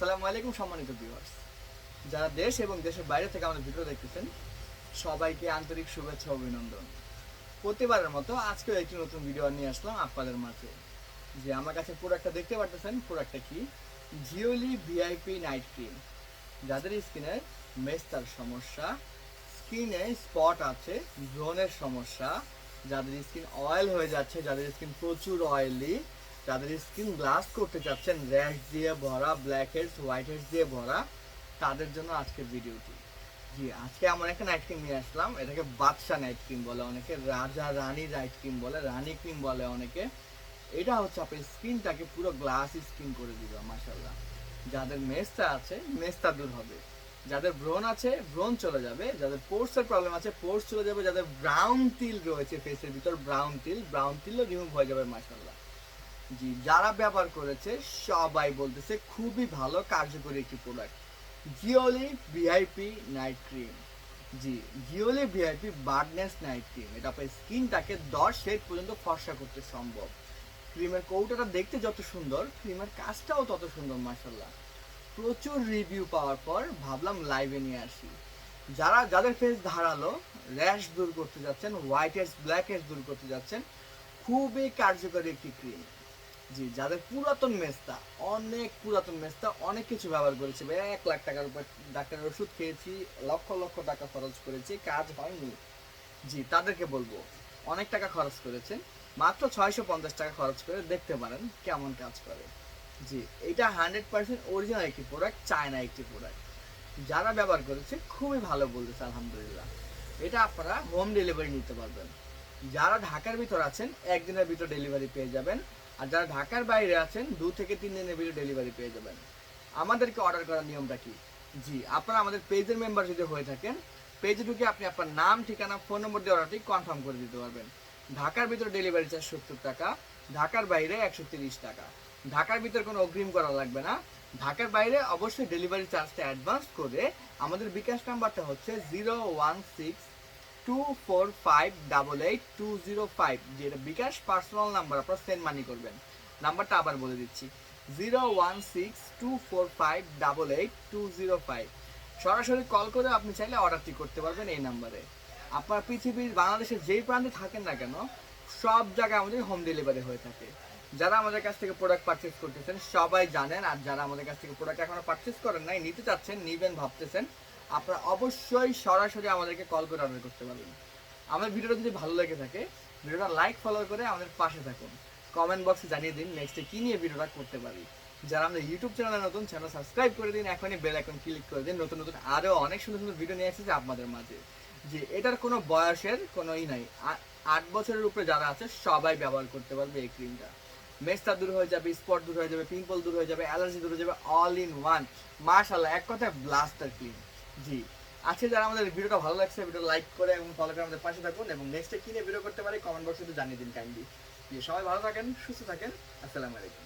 আসসালামু আলাইকুম সম্মানিত ভিউয়ার্স যারা দেশ এবং দেশের বাইরে থেকে আমাদের ভিডিও দেখতেছেন, সবাইকে আন্তরিক শুভেচ্ছা অভিনন্দন। প্রতিবারের মতো আজকেও একটি নতুন ভিডিও নিয়ে আসলাম আপনাদের মাঝে। যে আমার কাছে প্রোডাক্টটা দেখতে পারতেছেন প্রোডাক্টটা কি? জিওলি ভিআইপি নাইট ক্রিম যাদের স্কিনে মেস্তার সমস্যা, স্কিনে স্পট আছে, ব্রনের সমস্যা, যাদের স্কিন অয়েল হয়ে যাচ্ছে, যাদের স্কিন প্রচুর অয়েলি যাদের স্কিন গ্লাস করতে চাচ্ছেন র্যাশ দিয়ে ভরা ব্ল্যাক হেডস হোয়াইট হেডস দিয়ে ভরা, তাদের জন্য আজকের ভিডিওটি। জি, আজকে আমরা একটা নাইট ক্রিম নিয়ে আসলাম। এটাকে বাদশা নাইট ক্রিম বলে অনেকে, রাজা রানী নাইট ক্রিম বলে, রানী ক্রিম বলে অনেকে। এটা হচ্ছে আপনার স্কিনটাকে পুরো গ্লাস স্কিন করে দিবে মাসাল্লাহ যাদের মেস্তা আছে মেস্তা দূর হবে। যাদের ব্রণ আছে ব্রণ চলে যাবে। যাদের পোর্সের প্রবলেম আছে পোর্স চলে যাবে। যাদের ব্রাউন তিল রয়েছে ফেসের ভিতর ব্রাউন তিল ব্রাউন তিলও রিমুভ হয়ে যাবে মাসাল্লাহ জি, যারা ব্যবহার করেছে, সবাই বলতেছে খুবই ভালো, কার্যকরী একটি প্রোডাক্ট জিওলি ভিআইপি নাইট ক্রিম জি জিওলি ভিআইপি বার্ডনেস নাইট ক্রিম এটা আপনার স্কিনটাকে দশ শেড পর্যন্ত ফর্সা করতে সম্ভব। ক্রিমের কৌটাটা দেখতে যত সুন্দর ক্রিমের কাজটাও তত সুন্দর মাসাল্লাহ প্রচুর রিভিউ পাওয়ার পর ভাবলাম লাইভে নিয়ে আসি। যারা, যাদের ফেস ধারালো র্যাশ দূর করতে যাচ্ছেন হোয়াইট হেডস ব্ল্যাক হেডস দূর করতে যাচ্ছেন, খুবই কার্যকরী একটি ক্রিম জি, যাদের পুরাতন মেস্তা, অনেক পুরাতন মেস্তা, অনেক কিছু ব্যবহার করেছি ভাই। এক লাখ টাকার উপর ডাক্তারের ওষুধ খেয়েছি, লক্ষ লক্ষ টাকা খরচ করেছি, কাজ হয়নি। জি, তাদেরকে বলব, অনেক টাকা খরচ করেছেন, মাত্র ছয়শো পঞ্চাশ টাকা খরচ করে দেখতে পারেন কেমন কাজ করে। জি, এটা হান্ড্রেড পার্সেন্ট অরিজিনাল একটি প্রোডাক্ট চায়না একটি প্রোডাক্ট যারা ব্যবহার করেছে, খুবই ভালো বলতেছে, আলহামদুলিল্লাহ। এটা আপনারা হোম ডেলিভারি নিতে পারবেন। যারা ঢাকার ভিতর আছেন, একদিনের ভিতর ডেলিভারি পেয়ে যাবেন। আর যারা ঢাকার বাইরে আছেন, দু থেকে তিন দিনের ভিতরে ডেলিভারি পেয়ে যাবেন। আমাদেরকে অর্ডার করার নিয়মটা কি? জি, আপনারা আমাদের পেজের মেম্বার যদি হয়ে থাকেন। পেজে ঢুকে আপনি আপনার নাম, ঠিকানা ফোন নম্বর দিয়ে অর্ডারটি কনফার্ম করে দিতে পারবেন। ঢাকার ভিতরে ডেলিভারি চার্জ সত্তর টাকা, ঢাকার বাইরে একশো তিরিশ টাকা। ঢাকার ভিতর কোনো অগ্রিম করা লাগবে না। ঢাকার বাইরে অবশ্যই ডেলিভারি চার্জটা অ্যাডভান্স করে আমাদের বিকাশ নাম্বারটা হচ্ছে zero one six two four five double eight two zero five যেটা bKash personal number send money করবেন। নাম্বারটা আবার বলে দিচ্ছি zero one six two four five double eight two zero five সরাসরি কল করে আপনি চাইলে অর্ডারটি করতে পারবেন এই নাম্বারে আপনার পৃথিবীর, বাংলাদেশের যেই প্রান্তে থাকেন না কেন, সব জায়গায় আমাদের হোম ডেলিভারি হয়ে থাকে। যারা আমাদের কাছ থেকে প্রোডাক্ট পারচেস করতেছেন, সবাই জানেন, আর যারা আমাদের কাছ থেকে প্রোডাক্ট এখনও পারচেস করেন নাই, নিতে চাচ্ছেন, নিবেন, ভাবতেছেন আপনারা অবশ্যই সরাসরি আমাদেরকে কল করে অর্ডার করতে পারবেন। আমার ভিডিওটা যদি ভালো লেগে থাকে, ভিডিওটা লাইক ফলো করে আমাদের পাশে থাকুন। কমেন্ট বক্সে জানিয়ে দিন নেক্সটে কী নিয়ে ভিডিওটা করতে পারি। যারা আমাদের ইউটিউব চ্যানেলে নতুন চ্যানেল সাবস্ক্রাইব করে দিন, এখনই বেল আইকন ক্লিক করে দিন। নতুন নতুন আরও অনেক সুন্দর সুন্দর ভিডিও নিয়ে এসেছে আপনাদের মাঝে। যে এটার কোনো বয়সের কোনো ই নাই। আট বছরের উপরে যারা আছে, সবাই ব্যবহার করতে পারবে এই ক্রিমটা মেস্তা দূর হয়ে যাবে স্পট দূর হয়ে যাবে পিম্পল দূর হয়ে যাবে অ্যালার্জি দূর হয়ে যাবে অল ইন ওয়ান মাশাল্লাহ এক কথায় ব্লাস্টার ক্রিম জি। আজকে যারা আমাদের ভিডিওটা ভালো লাগছে ভিডিও লাইক করে এবং ফলো করে আমাদের পাশে থাকুন এবং নেক্সটে কিনে ভিডিও করতে পারি কমেন্ট বক্সে জানিয়ে দিন কাইন্ডলি সবাই ভালো থাকেন, সুস্থ থাকেন, আসসালামু আলাইকুম।